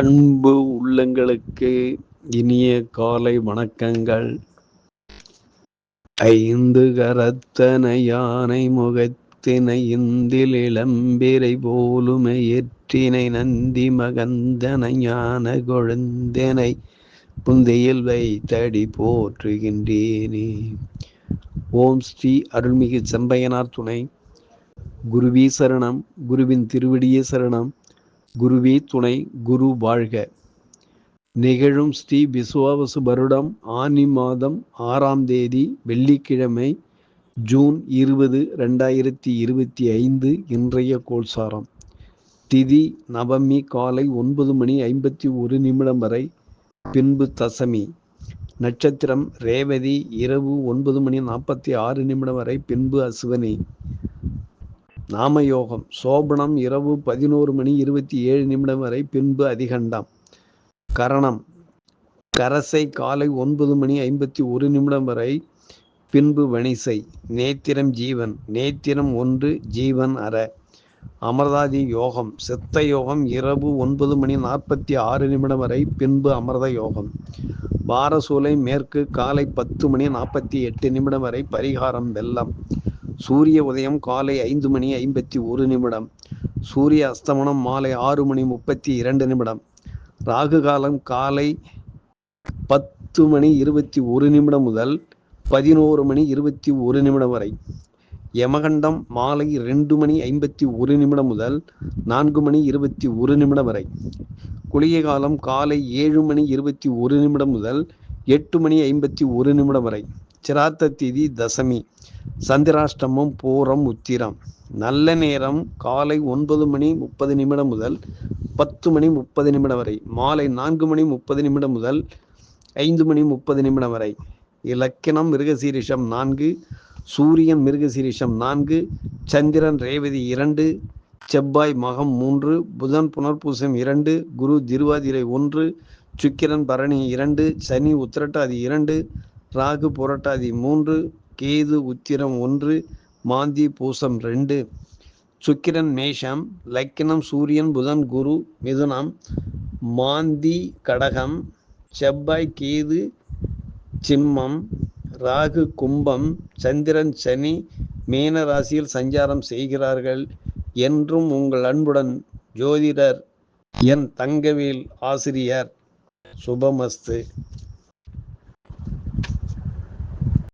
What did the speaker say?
அன்பு உள்ளங்களுக்கு இனிய காலை வணக்கங்கள். ஐந்து கரத்தன யானை முகத்தினை இந்தில் இளம்பிரை போலுமை எற்றினை நந்தி மகந்தனை ஞான கொழுந்தனை புந்தையில் வைத்தடி போற்றுகின்றேனே. ஓம் ஸ்ரீ அருள்மிகு செம்பையனார் துணை. குருவி சரணம் குருவின் திருவடியே சரணம். குருவே துணை குரு வாழ்க. நிகழும் ஸ்ரீ விசுவாவசு வருடம் ஆனி மாதம் ஆறாம் தேதி வெள்ளிக்கிழமை ஜூன் இருபது ரெண்டாயிரத்தி இருபத்தி ஐந்து இன்றைய கோல்சாரம் திதி நவமி காலை ஒன்பது மணி ஐம்பத்தி ஒரு நிமிடம் வரை பின்பு தசமி. நட்சத்திரம் ரேவதி இரவு ஒன்பது மணி நாற்பத்தி ஆறு நிமிடம் வரை பின்பு அசுவனி. நாமயோகம். சோபனம் இரவு பதினோரு மணி இருபத்தி ஏழு நிமிடம் வரை பின்பு அதிகண்டம். கரணம். கரசை காலை ஒன்பது மணி ஐம்பத்தி ஒரு நிமிடம் வரை பின்பு வணிசை. நேத்திரம் ஜீவன். நேத்திரம் ஒன்று ஜீவன் அற. அமர்தாதி யோகம். சித்த யோகம் இரவு ஒன்பது மணி நாற்பத்தி ஆறு நிமிடம் வரை பின்பு அமர்த யோகம். பாரசூலை மேற்கு காலை பத்து மணி நாற்பத்தி எட்டு நிமிடம் வரை பரிகாரம் வெள்ளம். சூரிய உதயம் காலை ஐந்து மணி ஐம்பத்தி ஒரு நிமிடம் சூரிய அஸ்தமனம் மாலை ஆறு மணி முப்பத்தி இரண்டு நிமிடம் ராகு காலம் காலை பத்து மணி இருபத்தி ஒரு நிமிடம் முதல் பதினோரு மணி இருபத்தி ஒரு நிமிடம் வரை யமகண்டம் மாலை ரெண்டு மணி ஐம்பத்தி ஒரு நிமிடம் முதல் நான்கு மணி இருபத்தி ஒரு நிமிடம் வரை குளிய காலம் காலை ஏழு மணி இருபத்தி ஒரு நிமிடம் முதல் எட்டு மணி ஐம்பத்தி ஒரு நிமிடம் வரை. சிராத்த திதி தசமி. சந்திராஷ்டமம் பூரம் உத்திரம். நல்ல நேரம் காலை ஒன்பது மணி முப்பது நிமிடம் முதல் பத்து மணி முப்பது நிமிடம் வரை. மாலை நான்கு மணி முப்பது நிமிடம் முதல் ஐந்து மணி முப்பது நிமிடம் வரை. இலக்கணம் மிருகசீரிஷம் நான்கு சூரியன் மிருகசீரிஷம் நான்கு சந்திரன் ரேவதி இரண்டு செவ்வாய் மகம் மூன்று புதன் புனர்பூசம் இரண்டு குரு திருவாதிரை ஒன்று சுக்கிரன் பரணி இரண்டு சனி உத்திரட்டாதி இரண்டு ராகு புரட்டாதி மூன்று கேது உத்திரம் ஒன்று மாந்தி பூசம் ரெண்டு. சுக்கிரன் மேஷம் லக்கினம் சூரியன் புதன் குரு மிதுனம் மாந்தி கடகம் செவ்வாய் கேது சிம்மம் ராகு கும்பம் சந்திரன் சனி மீன ராசியில் சஞ்சாரம் செய்கிறார்கள் என்றும் உங்கள் அன்புடன் ஜோதிடர் என் தங்கவேல் ஆசிரியர். சுபமஸ்து.